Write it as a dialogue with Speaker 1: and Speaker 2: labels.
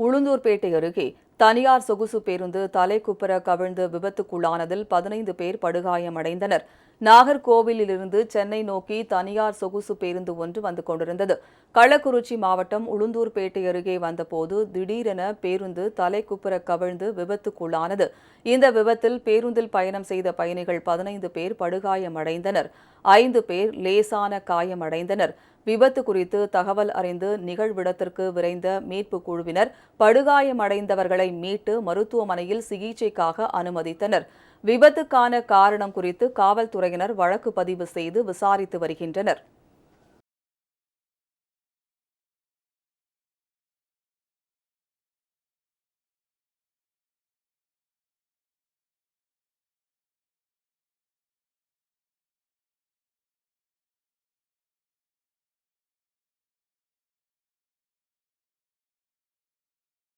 Speaker 1: உளுந்தூர்பேட்டை அருகே தனியார் சொகுசு பேருந்து தலைக்குப்புற கவிழ்ந்து விபத்துக்குள்ளானதில் பதினைந்து பேர் படுகாயமடைந்தனர். நாகர்கோவிலிருந்து சென்னை நோக்கி தனியார் சொகுசு பேருந்து ஒன்று வந்து கொண்டிருந்தது. கள்ளக்குறிச்சி மாவட்டம் உளுந்தூர்பேட்டை அருகே வந்தபோது திடீரென பேருந்து தலைக்குப்புற கவிழ்ந்து விபத்துக்குள்ளானது. இந்த விபத்தில் பேருந்தில் பயணம் செய்த பயணிகள் பதினைந்து பேர் படுகாயமடைந்தனர். ஐந்து பேர் லேசான காயமடைந்தனர். விபத்து குறித்து தகவல் அறிந்து நிகழ்விடத்திற்கு விரைந்த மீட்பு குழுவினர் படுகாயமடைந்தவர்களை மீட்டு மருத்துவமனையில் சிகிச்சைக்காக அனுமதித்தனர். விபத்துக்கான காரணம் குறித்து காவல்துறையினர் வழக்கு பதிவு செய்து விசாரித்து வருகின்றனர்.